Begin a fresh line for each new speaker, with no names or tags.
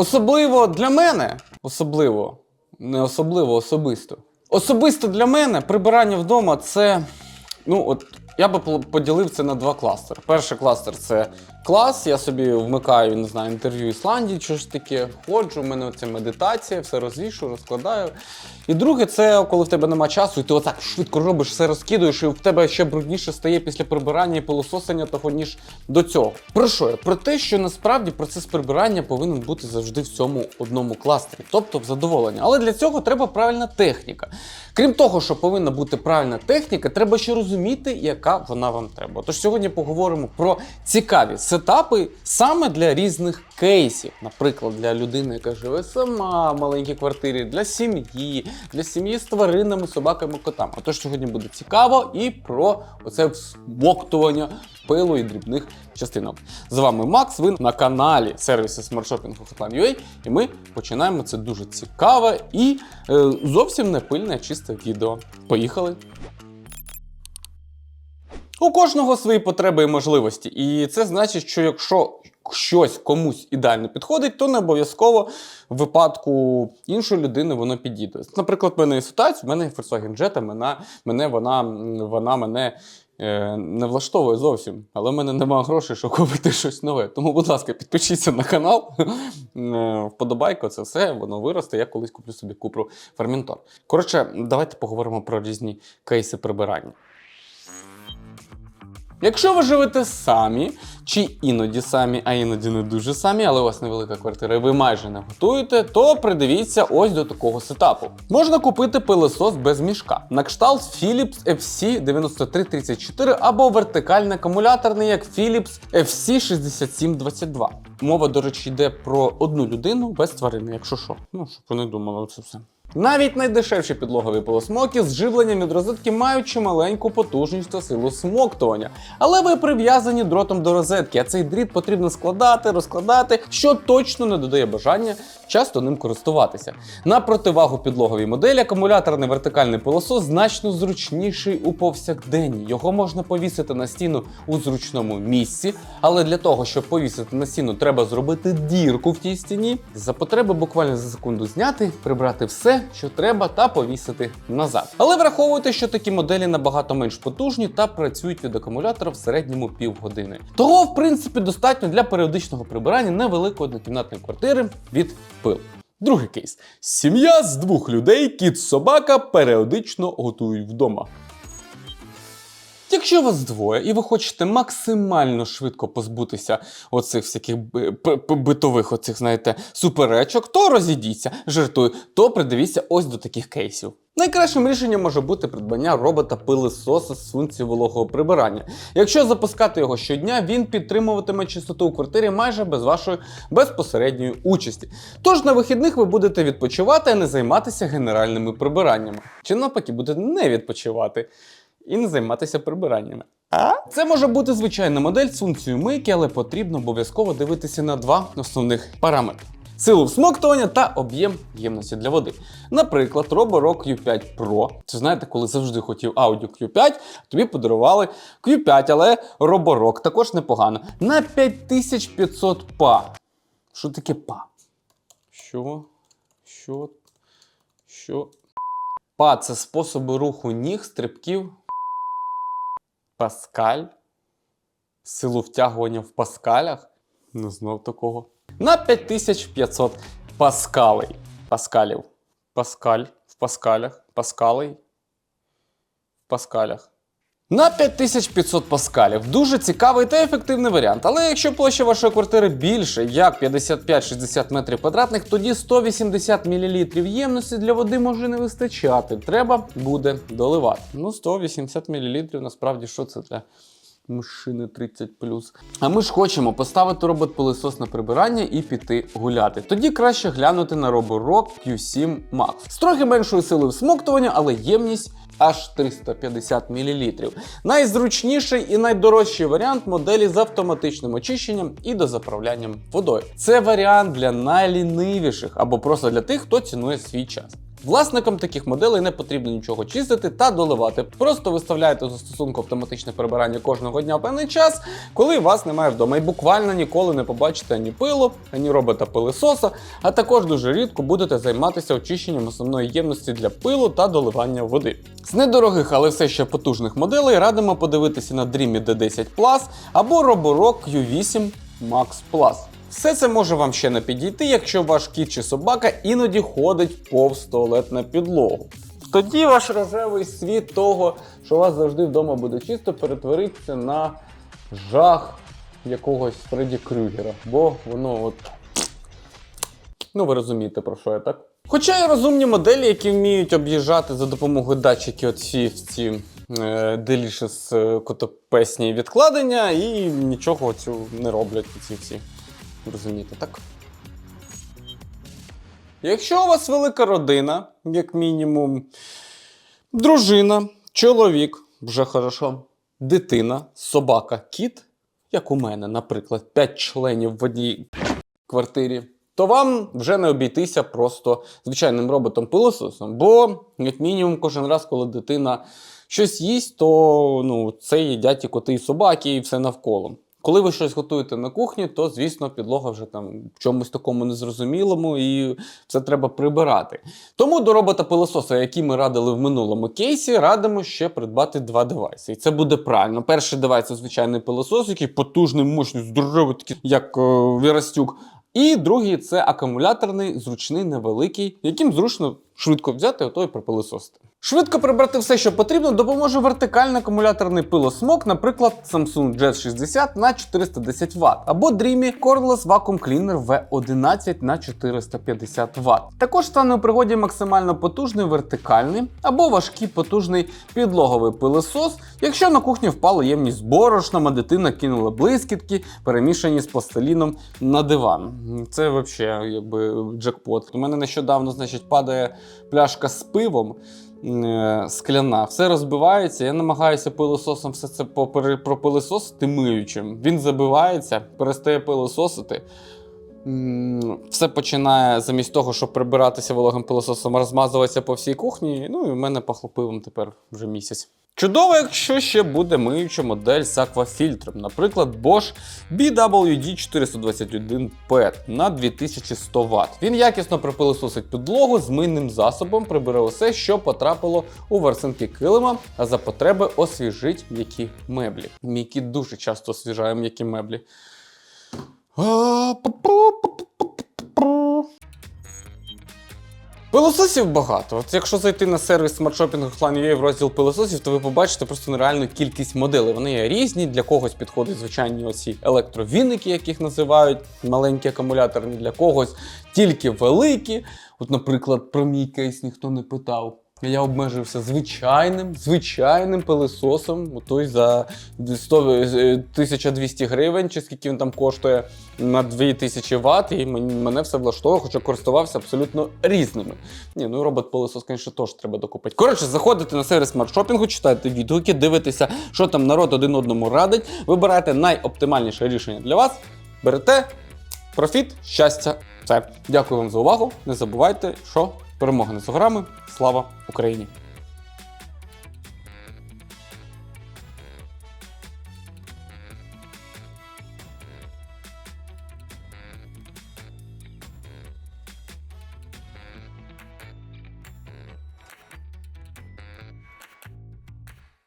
Особливо для мене, особливо, не особливо особисто. Особисто для мене прибирання вдома це. Ну, от я би поділив це на два кластери. Перший кластер це клас. Я собі вмикаю, не знаю, інтерв'ю Ісландії, чи ж таке, ходжу, в мене це медитація, все розвішую, розкладаю. І друге, це коли в тебе нема часу, і ти отак швидко робиш, все розкидуєш, і в тебе ще брудніше стає після прибирання і пилососення того, ніж до цього. Про що я? Про те, що насправді процес прибирання повинен бути завжди в цьому одному кластері, тобто в задоволення. Але для цього треба правильна техніка. Крім того, що повинна бути правильна техніка, треба ще розуміти, яка вона вам треба. Тож сьогодні поговоримо про цікаві сетапи саме для різних кейсів. Наприклад, для людини, яка живе сама в маленькій квартирі, для сім'ї, для сім'ї з тваринами, собаками, котами. Отож сьогодні буде цікаво і про оце всмоктування пилу і дрібних частинок. З вами Макс. Ви на каналі сервісу смартшопінгу Hotline.ua і ми починаємо це дуже цікаве і е, зовсім не пильне, чисте відео. Поїхали! У кожного свої потреби і можливості, і це значить, що якщо щось комусь ідеально підходить, то не обов'язково в випадку іншої людини воно підійде. Наприклад, в мене є ситуація, в мене є Volkswagen Jetta, мене, мене вона, вона мене е, не влаштовує зовсім, але в мене немає грошей, щоб купити щось нове. Тому, будь ласка, підпишіться на канал, е, вподобайко, це все, воно виросте. Я колись куплю собі купру Ферментор. Коротше, давайте поговоримо про різні кейси прибирання. Якщо ви живете самі, чи іноді самі, а іноді не дуже самі, але у вас невелика квартира, і ви майже не готуєте, то придивіться ось до такого сетапу. Можна купити пилосос без мішка на кшталт Philips FC 9334 або вертикальний акумуляторний, як Philips FC 6722. Мова, до речі, йде про одну людину без тварини, якщо що. Ну, щоб ви не думали, це все. Навіть найдешевші підлогові пилосмоки з живленням від розетки мають чималеньку потужність та силу смоктування. Але ви прив'язані дротом до розетки, а цей дріт потрібно складати, розкладати, що точно не додає бажання часто ним користуватися. На противагу підлоговій моделі акумуляторний вертикальний пилосос значно зручніший у повсякденні. Його можна повісити на стіну у зручному місці, але для того, щоб повісити на стіну, треба зробити дірку в тій стіні. За потреби буквально за секунду зняти, прибрати все, що треба, та повісити назад. Але враховуйте, що такі моделі набагато менш потужні та працюють від акумулятора в середньому півгодини. Того, в принципі, достатньо для періодичного прибирання невеликої однокімнатної квартири від пил. Другий кейс: сім'я з двох людей, кіт собака періодично готують вдома. Якщо вас двоє і ви хочете максимально швидко позбутися оцих всяких битових оцих, знаєте, суперечок, то розійдіться, жартую, то придивіться ось до таких кейсів. Найкращим рішенням може бути придбання робота пилисоса з функцією вологого прибирання. Якщо запускати його щодня, він підтримуватиме чистоту у квартирі майже без вашої безпосередньої участі. Тож на вихідних ви будете відпочивати, а не займатися генеральними прибираннями. Чи навпаки, будете не відпочивати і не займатися прибираннями. А? Це може бути звичайна модель з функцією мийки, але потрібно обов'язково дивитися на два основних параметри. Силу всмоктування та об'єм ємності для води. Наприклад, Roborock Q5 Pro. Це знаєте, коли завжди хотів Audio Q5, тобі подарували Q5, але Roborock також непогано. На 5500 па. Що таке па? Що? Що? Що? Па це способи руху ніг, стрибків. Паскаль. Силу втягування в паскалях. Не знов такого. На 5500 паскалей. Паскалів. Паскаль в паскалях. Паскалей. В паскалях. На 5500 паскалів. Дуже цікавий та ефективний варіант. Але якщо площа вашої квартири більше, як 55-60 метрів квадратних, тоді 180 мл ємності для води може не вистачати. Треба буде доливати. Ну, 180 мл насправді що це для мужчини 30 А ми ж хочемо поставити робот-пилисос на прибирання і піти гуляти. Тоді краще глянути на Roborock Q7 Max. З трохи меншою силою всмоктування, але ємність аж 350 мл. Найзручніший і найдорожчий варіант моделі з автоматичним очищенням і дозаправлянням водою. Це варіант для найлінивіших або просто для тих, хто цінує свій час. Власникам таких моделей не потрібно нічого чистити та доливати. Просто виставляєте застосунку автоматичне прибирання кожного дня в певний час, коли вас немає вдома. І буквально ніколи не побачите ані пилу, ані робота пилисоса, а також дуже рідко будете займатися очищенням основної ємності для пилу та доливання води. З недорогих, але все ще потужних моделей радимо подивитися на Dreamy D10 Plus або Roborock Q8 Max Plus. Все це може вам ще не підійти, якщо ваш кіт чи собака іноді ходить повз туалет на підлогу. Тоді ваш рожевий світ того, що у вас завжди вдома буде чисто, перетвориться на жах якогось Фредді Крюгера. Бо воно от. Ну, ви розумієте, про що я так? Хоча є розумні моделі, які вміють об'їжджати за допомогою датчиків в ці е, е, котопесні відкладення і нічого цю не роблять ці всі. Розумієте, так? Якщо у вас велика родина, як мінімум, дружина, чоловік, вже хорошо, дитина, собака, кіт, як у мене, наприклад, 5 членів в одній квартирі, то вам вже не обійтися просто звичайним роботом-пилососом. Бо, як мінімум, кожен раз, коли дитина щось їсть, то ну, це їдять і коти, і собаки, і все навколо. Коли ви щось готуєте на кухні, то звісно підлога вже там в чомусь такому незрозумілому, і це треба прибирати. Тому до робота пилососа, який ми радили в минулому кейсі, радимо ще придбати два девайси. І це буде правильно. Перший девайс це звичайний пилосос, який потужний, мощний, здоровий, такий, як е, Вірастюк. І другий це акумуляторний, зручний, невеликий, яким зручно швидко взяти ото і пропилисосити. Швидко прибрати все, що потрібно, допоможе вертикальний акумуляторний пилосмок, наприклад, Samsung Jet 60 на 410 Вт, або Dreamy Cordless Vacuum Cleaner V11 на 450 Вт. Також стане у пригоді максимально потужний вертикальний або важкий потужний підлоговий пилосос, якщо на кухні впала ємність борошном, а дитина кинула блискітки, перемішані з пластиліном на диван. Це взагалі якби джекпот. У мене нещодавно, значить, падає пляшка з пивом. Е, Скляна, все розбивається. Я намагаюся пилососом все це пропилисосити миючим. Він забивається, перестає пилососити. Все починає замість того, щоб прибиратися вологим пилососом, розмазуватися по всій кухні. Ну і в мене пахло пивом тепер вже місяць. Чудово, якщо ще буде миюча модель з аквафільтром, наприклад, Bosch BWD 421 PET на 2100 Вт. Він якісно пропилососить підлогу з мийним засобом, прибере усе, що потрапило у ворсинки килима, а за потреби освіжить м'які меблі. Мій дуже часто освіжає м'які меблі. Пилососів багато. От якщо зайти на сервіс смартшопінгу Clan.ua в розділ пилососів, то ви побачите просто нереальну кількість моделей. Вони є різні, для когось підходять звичайні оці електровінники, яких називають маленькі акумуляторні, для когось тільки великі. От, наприклад, про мій кейс ніхто не питав. Я обмежився звичайним, звичайним пилососом, той за 100, е, 1200 гривень, чи скільки він там коштує на 2000 Вт, і мен- мене все влаштовує, хоча користувався абсолютно різними. Ні, ну робот пилосос, звісно, теж треба докупити. Коротше, заходите на сервіс смартшопінгу, читайте відгуки, дивитеся, що там народ один одному радить, вибираєте найоптимальніше рішення для вас, берете профіт, щастя. Все. Дякую вам за увагу. Не забувайте, що перемога над суграми. Слава Україні!